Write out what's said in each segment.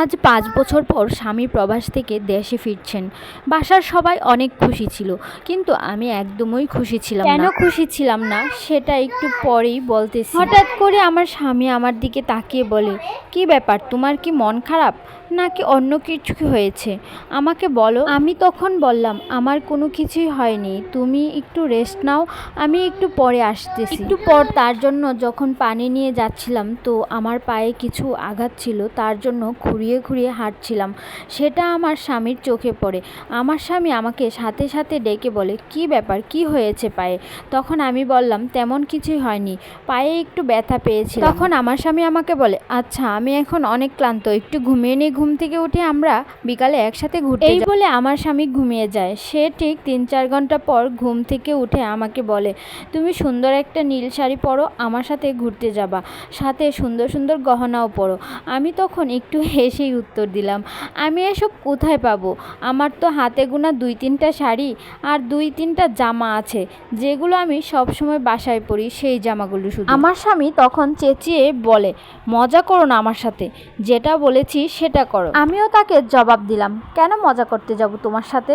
আজ পাঁচ বছর পর স্বামী প্রবাস থেকে দেশে ফিরছেন। বাসার সবাই অনেক খুশি ছিল কিন্তু আমি একদমই খুশি ছিলাম কেন খুশি ছিলাম না? সেটা একটু পরেই বলতেছি। হঠাৎ করে আমার স্বামী আমার দিকে তাকিয়ে বলে কি ব্যাপার? তোমার কি মন খারাপ? নাকি অন্য কিছু হয়েছে? আমাকে বলো। আমি তখন বললাম, আমার কোনো কিছুই হয়নি। তুমি একটু রেস্ট নাও। আমি একটু পরে আসতেছি। একটু পর তার জন্য যখন পানি নিয়ে যাচ্ছিলাম, তো আমার পায়ে কিছু আঘাত ছিল, তার জন্য ঘুরিয়ে ঘুরিয়ে হাঁটছিলাম। সেটা আমার স্বামীর চোখে পড়ে। আমার স্বামী আমাকে সাথে সাথে ডেকে বলে, কি ব্যাপার? কি হয়েছে পায়ে? তখন আমি বললাম, তেমন কিছুই হয়নি। পায়ে একটু ব্যথা পেয়েছি তখন আমার স্বামী আমাকে বলে আচ্ছা আমি এখন অনেক ক্লান্ত। একটু ঘুমিয়ে নিই ঘুম থেকে উঠে আমরা বিকালে একসাথে ঘুরতে এই বলে আমার স্বামী ঘুমিয়ে যায়। সে ঠিক তিন চার ঘণ্টা পর ঘুম থেকে উঠে আমাকে বলে তুমি সুন্দর একটা নীল শাড়ি পরো আমার সাথে ঘুরতে যাবা। সাথে সুন্দর সুন্দর গহনাও পরো। আমি তখন একটু হেসেই উত্তর দিলাম আমি এসব কোথায় পাবো? আমার তো হাতে গোনা দুই তিনটা শাড়ি আর দুই তিনটা জামা আছে যেগুলো আমি সব সময় বাসায় পরি সেই জামাগুলো শুধু। আমার স্বামী তখন চেঁচিয়ে বলে মজা করো না আমার সাথে। যেটা বলেছি সেটা করো। আমিও তাকে জবাব দিলাম, কেন মজা করতে যাব তোমার সাথে?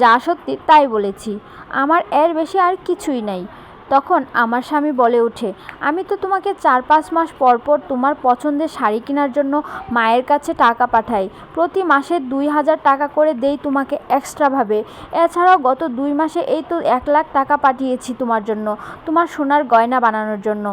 যা সত্যি তাই বলেছি। আমার এর বেশি আর কিছুই নাই। তখন আমার স্বামী বলে ওঠে, আমি তো তোমাকে চার পাঁচ মাস পর পর তোমার পছন্দের শাড়ি কেনার জন্য মায়ের কাছে টাকা পাঠাই। প্রতি মাসে দুই হাজার টাকা করে দেই তোমাকে এক্সট্রাভাবে এছাড়াও গত দুই মাসে এই তো এক লাখ টাকা পাঠিয়েছি তোমার জন্য, তোমার সোনার গয়না বানানোর জন্য।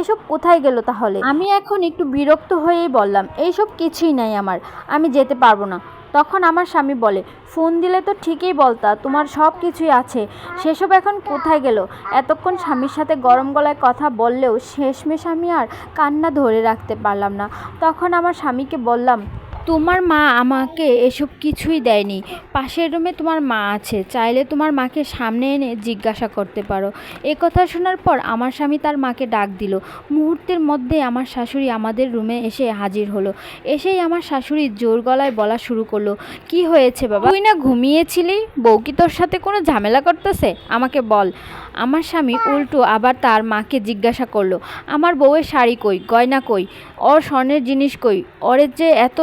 এসব কোথায় গেল তাহলে? আমি এখন একটু বিরক্ত হয়েই বললাম, এইসব কিছুই নাই আমার, আমি যেতে পারব না। তখন আমার স্বামী বলে, ফোন দিলে তো ঠিকই বলতা, তোমার সব কিছুই আছে। সেসব এখন কোথায় গেল? এতক্ষণ স্বামীর সাথে গরম গলায় কথা বললেও শেষমেশ আমি আর কান্না ধরে রাখতে পারলাম না। তখন আমার স্বামীকে বললাম তোমার মা আমাকে এসব কিছুই দেয়নি। পাশের রুমে তোমার মা আছে। চাইলে তোমার মাকে সামনে এনে জিজ্ঞাসা করতে পারো। এ কথা শোনার পর আমার স্বামী তার মাকে ডাক দিল। মুহূর্তের মধ্যে আমার শাশুড়ি আমাদের রুমে এসে হাজির হলো। এসেই আমার শাশুড়ি জোর গলায় বলা শুরু করল, কি হয়েছে বাবা? তুই না ঘুমিয়েছিলি? বউ কি তোর সাথে কোনো ঝামেলা করতেছে? আমাকে বল। আমার স্বামী উল্টো আবার তার মাকে জিজ্ঞাসা করল, আমার বউয়ের শাড়ি কই? গয়না কই? ওর স্বর্ণের জিনিস কই? ওরের যে এত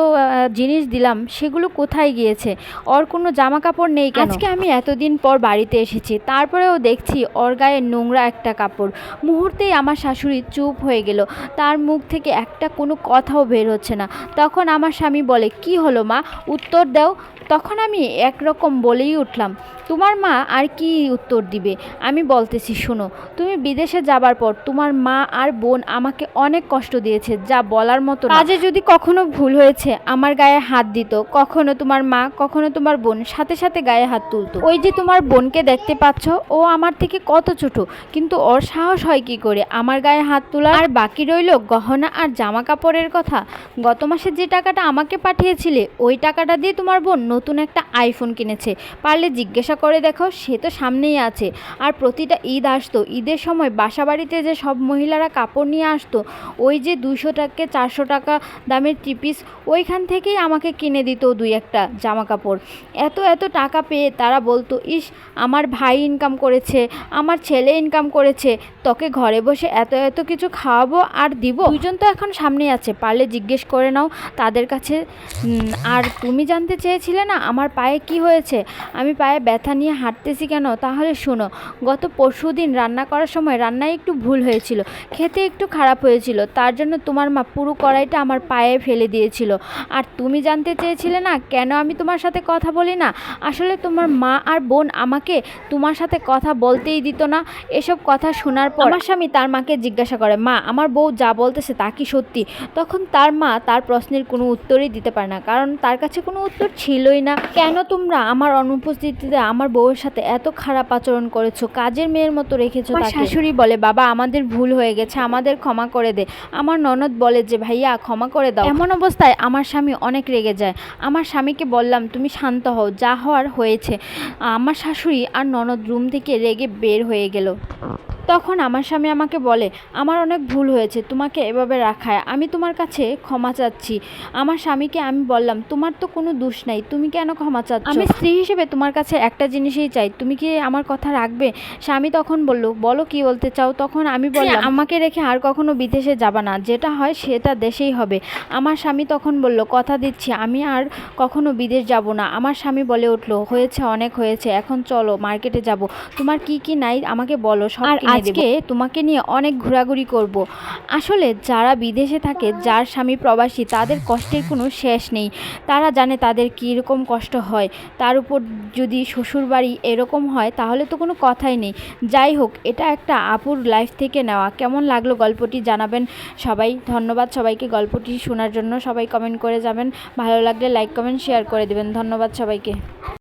জিনিস দিলাম সেগুলো কোথায় গিয়েছে? ওর কোনো জামা কাপড় নেই কেন? আজকে আমি এতদিন পর বাড়িতে এসেছি তারপরেও দেখছি ওর গায়ে নোংরা একটা কাপড়। মুহূর্তেই আমার শাশুড়ি চুপ হয়ে গেল তার মুখ থেকে একটা কোনো কথাও বের হচ্ছে না। তখন আমার স্বামী বলে কি হলো মা? উত্তর দাও। তখন আমি একরকম বলেই উঠলাম তোমার মা আর কি উত্তর দিবে? আমি বলতেছি শোনো তুমি বিদেশে যাবার পর তোমার মা আর বোন আমাকে অনেক কষ্ট দিয়েছে যা বলার মতো। কাজে যদি কখনো ভুল হয়েছে আমার গায়ে হাত দিত, কখনো তোমার মা, কখনো তোমার বোন, সাথে সাথে গায়ে হাত তুলতো। ওই যে তোমার বোনকে দেখতে পাচ্ছ, ও আমার থেকে কত ছোট, কিন্তু ওর সাহস হয় কি করে? আমার গায়ে হাত তোলা আর বাকি রইল গহনা আর জামা কাপড়ের কথা। গত মাসে যে টাকাটা আমাকে পাঠিয়েছিলে, ওই টাকাটা দিয়ে তোমার বোন নতুন একটা আইফোন কিনেছে। পারলে জিজ্ঞাসা করে দেখো, সে তো সামনেই আছে। আর প্রতিটা ঈদ আসতো, ঈদের সময় বাসা বাড়িতে যে সব মহিলারা কাপড় নিয়ে আসতো, ওই যে দুশো টাকা, চারশো টাকা দামের টিপিস ওইখান থেকেই আমাকে কিনে দিত দুই একটা জামা কাপড় এত এত টাকা পেয়ে তারা বলতো, ইস, আমার ভাই ইনকাম করেছে, আমার ছেলে ইনকাম করেছে, তোকে ঘরে বসে এত এত কিছু খাওয়াবো আর দিব? দুইজন তো এখন সামনেই আছে, পারলে জিজ্ঞেস করে নাও তাদের কাছে। আর তুমি জানতে চেয়েছিলে না আমার পায়ে কি হয়েছে? আমি পায়ে ব্যথা নিয়ে হাঁটতেছি কেন? তাহলে শোনো, গত পরশু দিন রান্না করার সময় রান্নায় একটু ভুল হয়েছিল, খেতে একটু খারাপ হয়েছিল, তার জন্য তোমার মা পুরো কড়াইটা আমার পায়ে ফেলে দিয়েছিল। আর তুমি জানতে চেয়েছিলে না কেন আমি তোমার সাথে কথা বলি না? আসলে তোমার মা আর বোন আমাকে তোমার সাথে কথা বলতেই দিত না। এসব কথা শোনার পর আমার স্বামী তার মাকে জিজ্ঞাসা করে মা আমার বউ যা বলতেছে তা কি সত্যি? তখন তার মা তার প্রশ্নের কোনো উত্তরই দিতে পারে না কারণ তার কাছে কোনো উত্তর ছিলই না। কেন তোমরা আমার অনুপস্থিতিতে আমার বউয়ের সাথে এত খারাপ আচরণ করেছ? কাজের মেয়ের মতো রেখেছো শাশুড়ি বলে বাবা আমাদের ভুল হয়ে গেছে আমাদের ক্ষমা করে দে। আমার ননদ বলে যে ভাইয়া ক্ষমা করে দাও। এমন অবস্থায় আমার স্বামী অনেক রেগে যায় আমার স্বামীকে বললাম, তুমি শান্ত হও, যা হওয়ার হয়েছে। আমার শাশুড়ি আর ননদ রুম থেকে রেগে বের হয়ে গেল। তখন আমার স্বামী আমাকে বলে আমার অনেক ভুল হয়েছে তোমাকে এভাবে রাখায়। আমি তোমার কাছে ক্ষমা চাচ্ছি। আমার স্বামীকে আমি বললাম তোমার তো কোনো দোষ নাই তুমি কেন ক্ষমা চাচ্ছ? আমি স্ত্রী হিসেবে তোমার কাছে একটা জিনিসই চাই তুমি কি আমার কথা রাখবে? স্বামী তখন বলল বলো কি বলতে চাও? তখন আমি বললাম আমাকে রেখে আর কখনো বিদেশে যাবা না যেটা হয় সেটা দেশেই হবে। আমার স্বামী তখন বলল কথা দিচ্ছি আমি আর কখনো বিদেশ যাব না। আমার স্বামী বলে উঠল হয়েছে অনেক হয়েছে এখন চলো মার্কেটে যাব। তোমার কি কি নাই আমাকে বলো সব। আজকে তোমাকে নিয়ে অনেক ঘোরাঘুরি করব। আসলে যারা বিদেশে থাকে, যার স্বামী প্রবাসী, তাদের কষ্টের কোনো শেষ নেই। তারা জানে তাদের কীরকম কষ্ট হয়। তার উপর যদি শ্বশুরবাড়ি এরকম হয়, তাহলে তো কোনো কথাই নেই। যাই হোক, এটা একটা আপুর লাইফ থেকে নেওয়া। কেমন লাগল গল্পটি জানাবেন সবাই। ধন্যবাদ সবাইকে গল্পটি শোনার জন্য। সবাই কমেন্ট করে যাবেন। ভালো লাগলে লাইক কমেন্ট শেয়ার করে দেবেন। ধন্যবাদ সবাইকে।